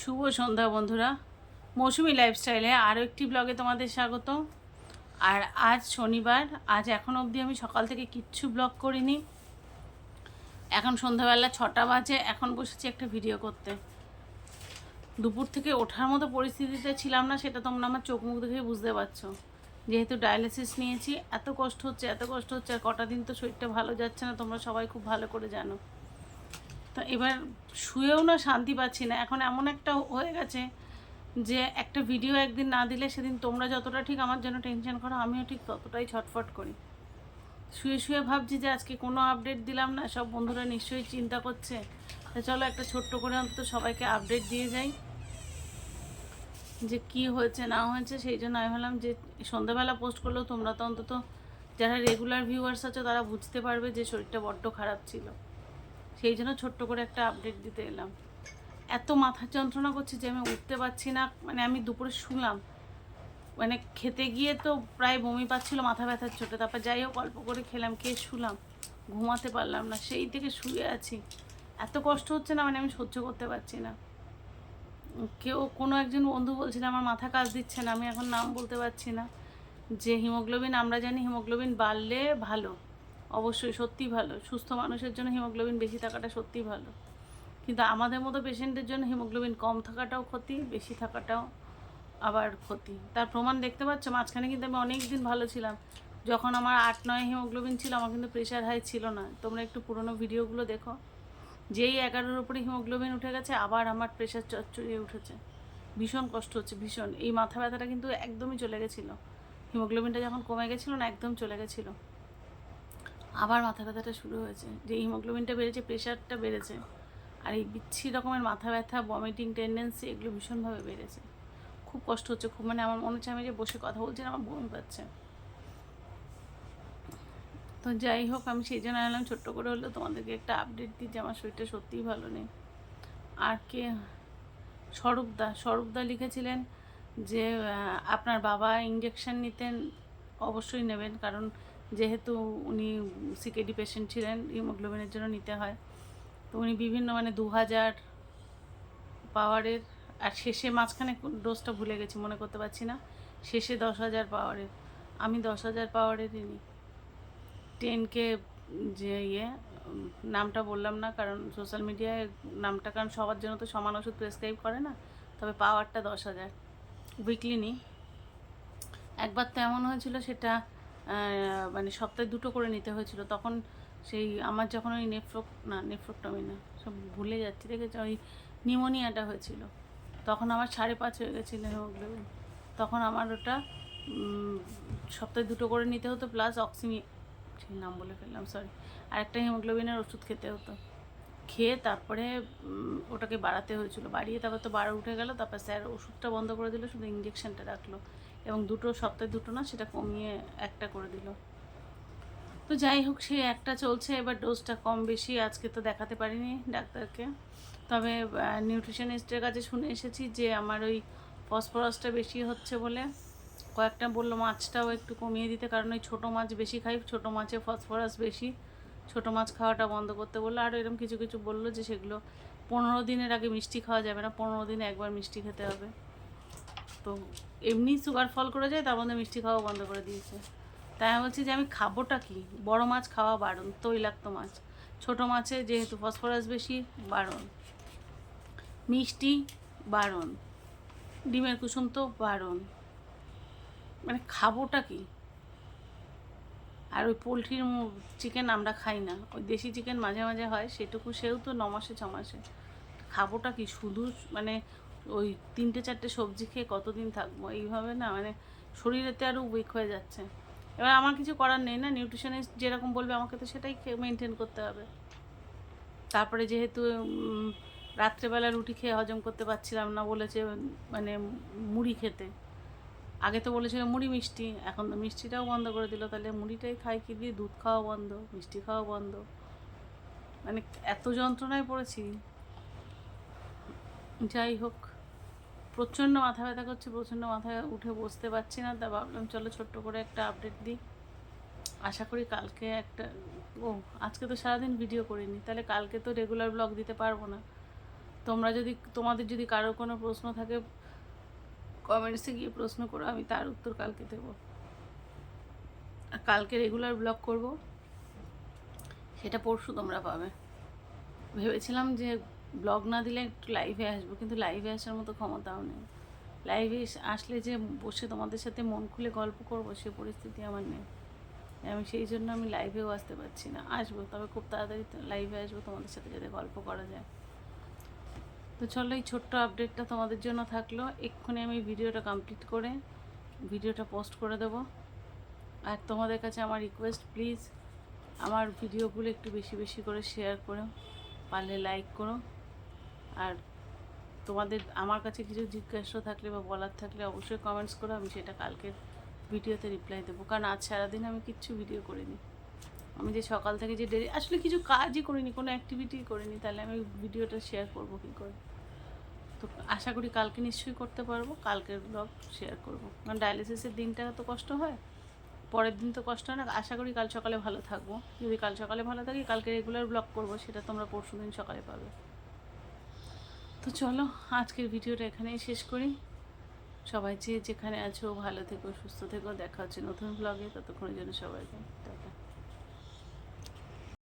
শুভ সন্ধ্যা বন্ধুরা। মৌসুমি লাইফস্টাইলে আরও একটি ব্লগে তোমাদের স্বাগত আর আজ শনিবার, আজ এখন অবধি আমি সকাল থেকে কিচ্ছু ব্লগ করিনি। এখন সন্ধ্যাবেলা ছটা বাজে, এখন বসেছি একটা ভিডিও করতে। দুপুর থেকে ওঠার মতো পরিস্থিতিতে ছিলাম না, সেটা তোমরা আমার চোখ মুখ দেখে বুঝতে পারছ। যেহেতু ডায়ালিসিস নিয়েছি, এত কষ্ট হচ্ছে, এত কষ্ট হচ্ছে, আর কটা দিন তো শরীরটা ভালো যাচ্ছে না, তোমরা সবাই খুব ভালো করে জানো। তো এবার শুয়েও না শান্তি পাচ্ছি না। এখন এমন একটা হয়ে গেছে যে একটা ভিডিও একদিন না দিলে সেদিন তোমরা যতটা ঠিক আমার জন্য টেনশন করো, আমিও ঠিক ততটাই ছটফট করি। শুয়ে শুয়ে ভাবছি যে আজকে কোনো আপডেট দিলাম না, সব বন্ধুরা নিশ্চয়ই চিন্তা করছে। তা চলো একটা ছোট্ট করে অন্তত সবাইকে আপডেট দিয়ে যাই যে কি হয়েছে, না হয়েছে। সেই জন্য আমি ভাবলাম যে সন্ধ্যাবেলা পোস্ট করলেও তোমরা তো অন্তত যারা রেগুলার ভিউয়ার্স আছো তারা বুঝতে পারবে যে শরীরটা বড্ড খারাপ ছিল। সেই জন্য ছোট্ট করে একটা আপডেট দিতে এলাম। এত মাথার যন্ত্রণা করছে যে আমি উঠতে পারছি না। মানে আমি দুপুরে শুলাম। মানে খেতে গিয়ে তো প্রায় বমি পাচ্ছিল, মাথা ব্যথার চোটে। তারপর যাই হোক, অল্প করে খেলাম, খেয়ে শুলাম। ঘুমাতে পারলাম না। সেই থেকে শুয়ে আছি। এত কষ্ট হচ্ছে না মানে আমি সহ্য করতে পারছি না। কেউ, কোনো একজন বন্ধু বলছিল আমার মাথা কাজ দিচ্ছে না। আমি এখন নাম বলতে পারছি না। যে হিমোগ্লোবিন, আমরা জানি হিমোগ্লোবিন বাড়লে ভালো। অবশ্যই সত্যি ভালো। সুস্থ মানুষের জন্য হিমোগ্লোবিন বেশি থাকাটা সত্যি ভালো। কিন্তু আমাদের মতো পেশেন্টের জন্য হিমোগ্লোবিন কম থাকাটাও ক্ষতি, বেশি থাকাটাও আবার ক্ষতি। তার প্রমাণ দেখতে পাচ্ছ? মাঝখানে কিন্তু আমি অনেক দিন ভালো ছিলাম। যখন আমার আট নয় হিমোগ্লোবিন ছিল, আমার কিন্তু প্রেশার হাই ছিল না। তোমরা একটু পুরোনো ভিডিওগুলো দেখো। যেই এগারোর উপরে হিমোগ্লোবিন উঠে গেছে, আবার আমার প্রেশার চচ্চড়িয়ে উঠেছে। ভীষণ কষ্ট হচ্ছে, ভীষণ। এই মাথা ব্যথাটা কিন্তু একদমই চলে গেছিল। হিমোগ্লোবিনটা যখন কমে গেছিল না, একদম চলে গেছিল। আবার মাথা ব্যথাটা শুরু হয়েছে। যে হিমোগ্লোবিনটা বেড়েছে, প্রেশারটা বেড়েছে। আর এই বিচ্ছি রকমের মাথা ব্যথা ভমিটিং টেন্ডেন্সি এগুলো ভীষণভাবে বেড়েছে। খুব কষ্ট হচ্ছে, খুব মানে আমার মনে হচ্ছে আমি যে বসে কথা বলছি আমার বমি পাচ্ছে। তো যাই হোক, আমি সেই জন্য এলাম ছোট্ট করে হলেও তোমাদেরকে একটা আপডেট দিই যে আমার শরীরটা সত্যিই ভালো নেই। আর কে? স্বরূপদা স্বরূপদা লিখেছিলেন যে আপনার বাবা ইঞ্জেকশন নিতেন, অবশ্যই নেবেন। কারণ যেহেতু উনি সিকেডি পেশেন্ট ছিলেন হিমোগ্লোবিনের জন্য নিতে হয়। তো উনি বিভিন্ন মানে দু হাজার পাওয়ারের, আর শেষে মাঝখানে ডোজটা ভুলে গেছি, মনে করতে পারছি না। শেষে দশ হাজার পাওয়ারের, আমি দশ হাজার পাওয়ারেরই নিই টেনকে যে ইয়ে নামটা বললাম না, কারণ সোশ্যাল মিডিয়ায় নামটা, কারণ সবার জন্য তো সমান ওষুধ প্রেসক্রাইব করে না, তবে পাওয়ারটা দশ হাজার। উইকলি নিই একবার তো এমন হয়েছিল সেটা মানে সপ্তাহে দুটো করে নিতে হয়েছিল। তখন সেই আমার যখন ওই নেফ্রোক, না নেফ্রোকটমি না সব ভুলে যাচ্ছি। দেখেছি? ওই নিউমোনিয়াটা হয়েছিল। তখন আমার সাড়ে পাঁচ হয়ে গেছিল। হিমোগ্লোবিন তখন আমার ওটা সপ্তাহে দুটো করে নিতে হতো, প্লাস অক্সিমি সেই নাম বলে ফেললাম সরি আরেকটা হিমোগ্লোবিনের ওষুধ খেতে হতো। খেয়ে তারপরে ওটাকে বাড়াতে হয়েছিল। বাড়িয়ে তারপর তো বারো উঠে গেল। তারপর স্যার ওষুধটা বন্ধ করে দিল, শুধু ইঞ্জেকশনটা রাখল। এবং দুটো, সপ্তাহে দুটো না, সেটা কমিয়ে একটা করে দিল। তো যাই হোক, সে একটা চলছে, এবার ডোজটা কম বেশি, আজকে তো দেখাতে পারিনি ডাক্তারকে। তবে নিউট্রিশনিস্টের কাছে শুনে এসেছি যে আমার ওই ফসফরাসটা বেশি হচ্ছে বলে। কয়েকটা বলল মাছটাও একটু কমিয়ে দিতে, কারণ ওই ছোটো মাছ বেশি খাই, ছোটো মাছে ফসফরাস বেশি। ছোটো মাছ খাওয়াটা বন্ধ করতে বলল আর এরকম কিছু কিছু বলল যে সেগুলো পনেরো দিনের আগে মিষ্টি খাওয়া যাবে না, পনেরো দিনে একবার মিষ্টি খেতে হবে। তো এমনি সুগার ফল করে যায়, তার মধ্যে মিষ্টি খাওয়া বন্ধ করে দিয়েছে। তাই আমি বলছি যে, আমি খাবোটা কি? বড় মাছ খাওয়া বারণ, তৈলাক্ত মাছ। ছোট মাছে যেহেতু ফসফরাস বেশি, বারণ। মিষ্টি, বারণ। ডিমের কুসুম তো বারণ। মানে খাবোটা কি? আর ওই পোলট্রির চিকেন আমরা খাই না। ওই দেশি চিকেন মাঝে মাঝে হয়, সেটুকু সেও তো ন মাসে, ছ মাসে। খাবোটা কি? শুধু মানে ওই তিনটে চারটে সবজি খেয়ে কতদিন থাকব? এইভাবে না মানে শরীরেতে আরও উইক হয়ে যাচ্ছে। এবার আমার কিছু করার নেই না নিউট্রিশনিস্ট যেরকম বলবে আমাকে তো সেটাই মেনটেন করতে হবে। তারপরে যেহেতু রাত্রেবেলা রুটি খেয়ে হজম করতে পারছিলাম না বলেছে মানে মুড়ি খেতে। আগে তো বলেছিল মুড়ি মিষ্টি, এখন তো মিষ্টিটাও বন্ধ করে দিল। তাহলে মুড়িটাই খাই কি দিয়ে? দুধ খাওয়া বন্ধ, মিষ্টি খাওয়া বন্ধ। মানে এত যন্ত্রণায় পড়েছি। যাই হোক। প্রচণ্ড মাথা ব্যথা করছে, প্রচণ্ড মাথায় উঠে বসতে পারছি না, তা ভাবলাম চলো ছোট্ট করে একটা আপডেট দিই। আশা করি কালকে একটা, ও, আজকে তো সারাদিন ভিডিও করিনি, তাহলে কালকে তো রেগুলার ব্লগ দিতে পারব না। তোমরা যদি, তোমাদের যদি কারও কোনো প্রশ্ন থাকে কমেন্টসে গিয়ে প্রশ্ন করো, আমি তার উত্তর কালকে দেবো। আর কালকে রেগুলার ব্লগ করব, সেটা পরশু তোমরা পাবে। ভেবেছিলাম যে ব্লগ না দিলে একটু লাইভে আসব, কিন্তু লাইভে আসার মতো ক্ষমতাও নেই। লাইভে আসলে যে বসে তোমাদের সাথে মন খুলে গল্প করব, সে পরিস্থিতি আমার নেই। আমি সেই জন্য আমি লাইভেও আসতে পারছি না। আসব, তবে খুব তাড়াতাড়ি লাইভে আসব, তোমাদের সাথে যাতে গল্প করা যায়। তো চলো, এই ছোট্ট আপডেটটা তোমাদের জন্য থাকল। এক্ষুনি আমি ভিডিওটা কমপ্লিট করে ভিডিওটা পোস্ট করে দেবো। আর তোমাদের কাছে আমার রিকোয়েস্ট প্লিজ আমার ভিডিওগুলো একটু বেশি বেশি করে শেয়ার করো। পারলে লাইক করো। আর তোমাদের আমার কাছে কিছু জিজ্ঞাসা থাকলে বা বলার থাকলে অবশ্যই কমেন্টস করো, আমি সেটা কালকের ভিডিওতে রিপ্লাই দেবো। কারণ আজ সারাদিন আমি কিচ্ছু ভিডিও করিনি। আমি যে সকাল থেকে যে ডেলি আসলে কিছু কাজই করিনি, কোনো অ্যাক্টিভিটি করিনি, তাহলে আমি ভিডিওটা শেয়ার করব কী করে? তো আশা করি কালকে নিশ্চয়ই করতে পারব, কালকের ব্লগ শেয়ার করব। কারণ ডায়ালিসিসের দিনটা তো কষ্ট হয়, পরের দিন তো কষ্ট হয় না। আশা করি কাল সকালে ভালো থাকব। যদি কাল সকালে ভালো থাকি, কালকে রেগুলার ব্লগ করব, সেটা তোমরা পরশু দিন সকালে পাবে। তো চলো, আজকের ভিডিওটা এখানেই শেষ করি। সবাই যে যেখানে আছো, ভালো থেকো, সুস্থ থেকো। দেখা হচ্ছে নতুন ব্লগে ততক্ষণের জন্য সবাইকে টাটা।